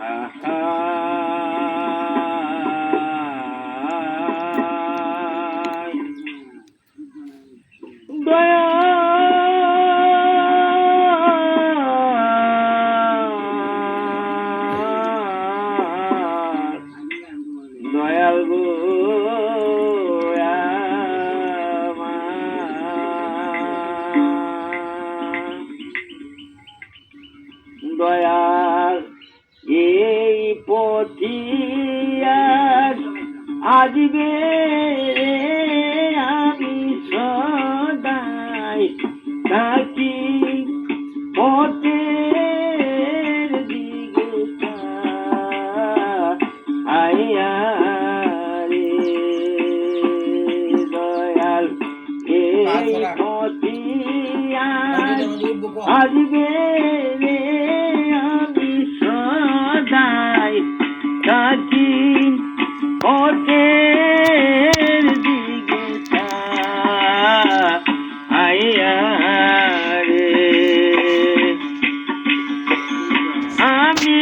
দয়াল আজবে আমি সদাই থাকি পথের দিকে আইয়া রে দয়াল এই পথিয়ার আজবে রে আমি সদাই থাকি আমি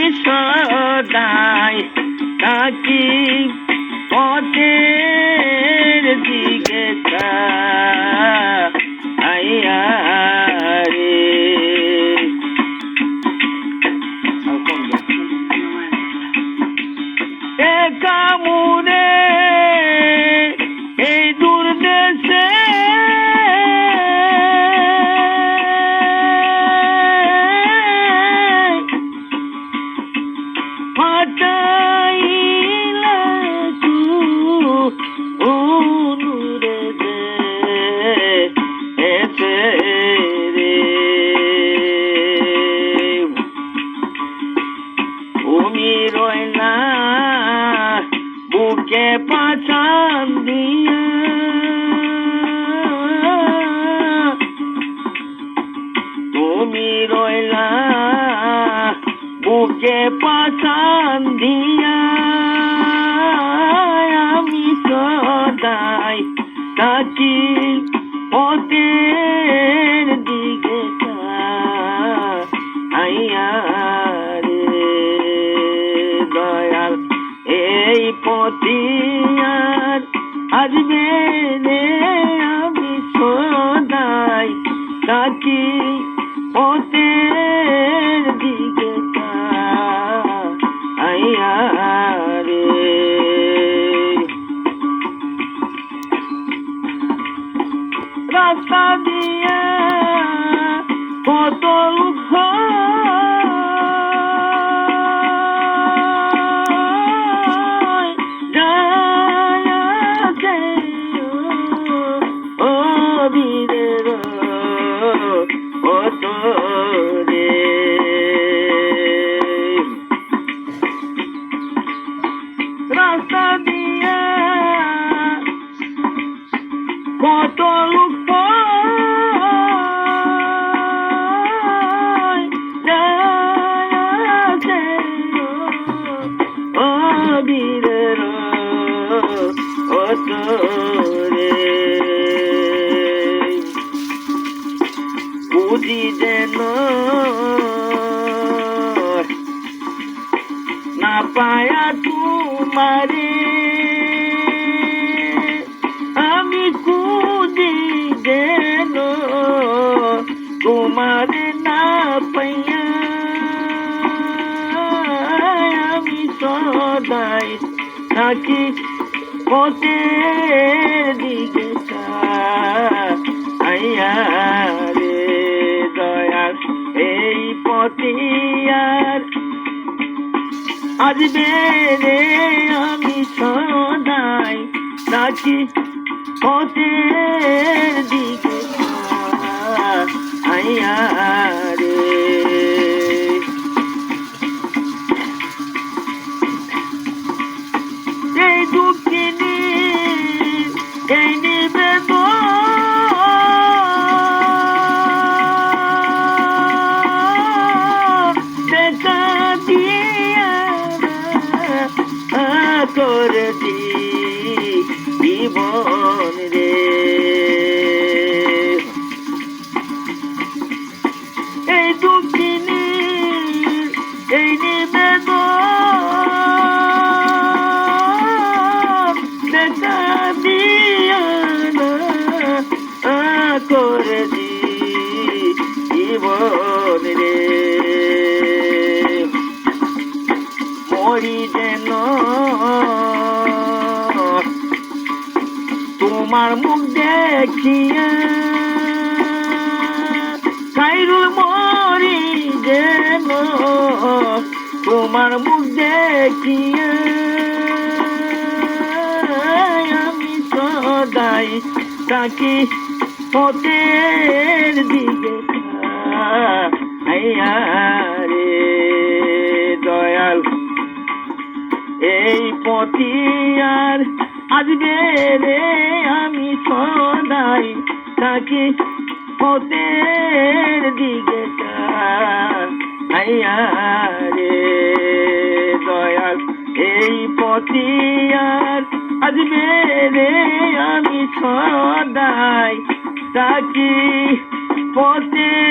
বুকে দিয়া তুমি রইলা বুকে পাছান দিয়া আমি সদাই তাকি পথের দিকে। আইয়া পথের দিকে আইয়া রে। রাস্তা দিয়ে কত লোক রাস্তা দিয়ে। কত লোক বুঝি যেন পায়া তোমারে। আমি কুদি যেন তোমারে না পাইয়া। আমি সদাই থাকি পথের দিকে। আসবে রে আমি সদাই থাকি পথের দিকে। আইয়া রে এই দুঃখিনী baby. তোমার মুখ দেখিয়া খাইরুল মরি যেন তোমার মুখ দেখিয়া আমি সদাই তাকি পথের দিকে রে এই পথি আর আসবে রে আমি সদাই তাকে পথের দিকে রে দয়াল, এই পথি আর আসবে রে আমি সদাই তাকি পথের